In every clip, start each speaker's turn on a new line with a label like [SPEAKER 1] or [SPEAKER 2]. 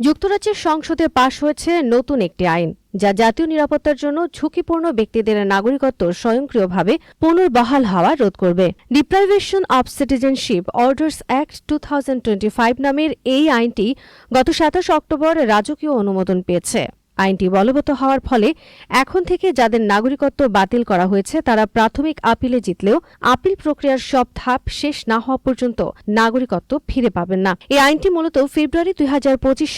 [SPEAKER 1] যুক্তরাজ্যের সংসদে পাশ হয়েছে নতুন একটি আইন, যা জাতীয় নিরাপত্তার জন্য ঝুঁকিপূর্ণ ব্যক্তিদের নাগরিকত্ব স্বয়ংক্রিয়ভাবে পুনর্বহাল হওয়া রোধ করবে। Deprivation of citizenship orders act two নামের এই আইনটি গত সাতাশ অক্টোবর রাজকীয় অনুমোদন পেয়েছে। আইনটি বলবৎ হওয়ার ফলে এখন থেকে যাদের নাগরিকত্ব বাতিল করা হয়েছে, তারা প্রাথমিক আপিলে জিতলেও আপিল প্রক্রিয়ার সব ধাপ শেষ না হওয়া পর্যন্ত নাগরিকত্ব ফিরে পাবেন না। এই আইনটি মূলত ফেব্রুয়ারি দুই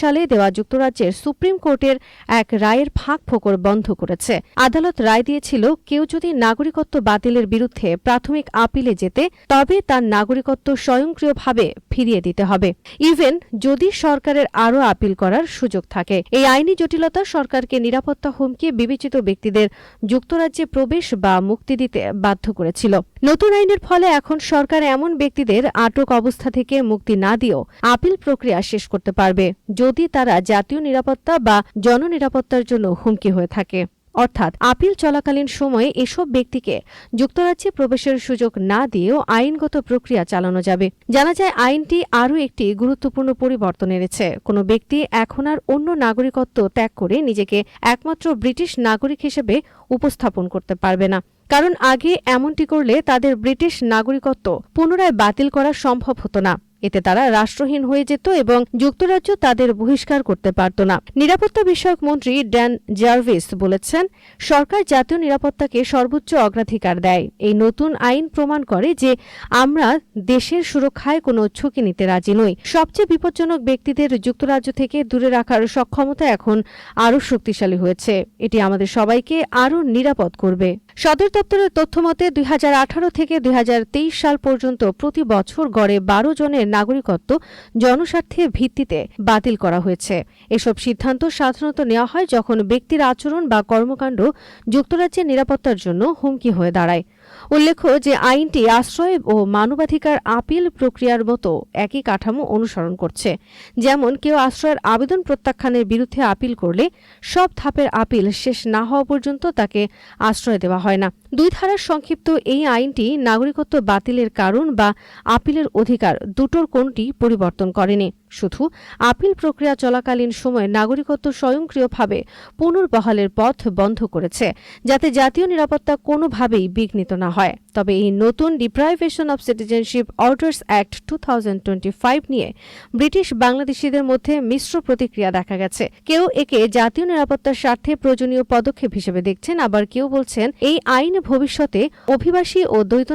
[SPEAKER 1] সালে দেওয়া যুক্তরাজ্যের সুপ্রিম কোর্টের এক রায়ের ফাঁক ফোকর বন্ধ করেছে। আদালত রায় দিয়েছিল, কেউ যদি নাগরিকত্ব বাতিলের বিরুদ্ধে প্রাথমিক আপিলে যেতে, তবে তার নাগরিকত্ব স্বয়ংক্রিয়ভাবে ফিরিয়ে দিতে হবে। ইভেন যদি সরকারের আরও আপিল করার সুযোগ থাকে। এই আইনি জটিলতা সরকারকে নিরাপত্তা হুমকি বিবেচিত ব্যক্তিদের যুক্তরাজ্যে প্রবেশ বা মুক্তি দিতে বাধ্য করেছিল। নতুন আইনের ফলে এখন সরকার এমন ব্যক্তিদের আটক অবস্থা থেকে মুক্তি না দিয়েও আপিল প্রক্রিয়া শেষ করতে পারবে, যদি তারা জাতীয় নিরাপত্তা বা জননিরাপত্তার জন্য হুমকি হয়ে থাকে। অর্থাৎ আপিল চলাকালীন সময়ে এসব ব্যক্তিকে যুক্তরাজ্যে প্রবেশের সুযোগ না দিয়েও আইনগত প্রক্রিয়া চালানো যাবে। জানা যায়, আইনটি আরও একটি গুরুত্বপূর্ণ পরিবর্তন এনেছে। কোনো ব্যক্তি এখন আর অন্য নাগরিকত্ব ত্যাগ করে নিজেকে একমাত্র ব্রিটিশ নাগরিক হিসেবে উপস্থাপন করতে পারবে না। কারণ আগে এমনটি করলে তাদের ব্রিটিশ নাগরিকত্ব পুনরায় বাতিল করা সম্ভব হতো না। এতে তারা রাষ্ট্রহীন হয়ে যেত এবং যুক্তরাজ্য তাদের বহিষ্কার করতে পারত না। নিরাপত্তা বিষয়ক মন্ত্রী ড্যান জার্ভিস বলেছেন, সরকার জাতীয় নিরাপত্তাকে সর্বোচ্চ অগ্রাধিকার দেয়। এই নতুন আইন প্রমাণ করে যে আমরা দেশের সুরক্ষায় কোনো ঝুঁকি নিতে রাজি নই। সবচেয়ে বিপজ্জনক ব্যক্তিদের যুক্তরাজ্য থেকে দূরে রাখার সক্ষমতা এখন আরও শক্তিশালী হয়েছে। এটি আমাদের সবাইকে আরও নিরাপদ করবে। সদর দপ্তরের তথ্য মতে দুই থেকে দুই হাজার তেইশ সাল পর্যন্ত প্রতি বছর গড়ে বারো জনের নাগরিকত্ব জনস্বার্থের ভিত্তিতে বাতিল করা হয়েছে। এসব সিদ্ধান্ত সাধারণত নেওয়া হয় যখন ব্যক্তির আচরণ বা কর্মকাণ্ড যুক্তরাজ্যের নিরাপত্তার জন্য হুমকি হয়ে দাঁড়ায়। উল্লেখ্য যে আইনটি আশ্রয় ও মানবাধিকার আপিল প্রক্রিয়ার মতো একই কাঠামো অনুসরণ করছে। যেমন, কেউ আশ্রয়ের আবেদন প্রত্যাখ্যানের বিরুদ্ধে আপিল করলে সব ধাপের আপিল শেষ না হওয়া পর্যন্ত তাকে আশ্রয় দেওয়া হয় না। দুই ধারার সংক্ষিপ্ত এই আইনটি নাগরিকত্ব বাতিলের কারণ বা আপিলের অধিকার দুটোর কোনটি পরিবর্তন করেনি। শুধু আপিল প্রক্রিয়া চলাকালীন সময়ে নাগরিকত্ব স্বয়ংক্রিয়ভাবে পুনর্বহালের পথ বন্ধ করেছে, যাতে জাতীয় নিরাপত্তা কোনোভাবেই বিঘ্নিত না হয়। তবে এই নতুন deprivation of citizenship orders act two নিয়ে ব্রিটিশ বাংলাদেশিদের মধ্যে মিশ্র প্রতিক্রিয়া দেখা গেছে। কেউ একে জাতীয় নিরাপত্তার স্বার্থে প্রয়োজনীয় পদক্ষেপ হিসেবে দেখছেন, আবার কেউ বলছেন এই আইন ভবিষ্যতে অভিবাসী ও দ্বৈত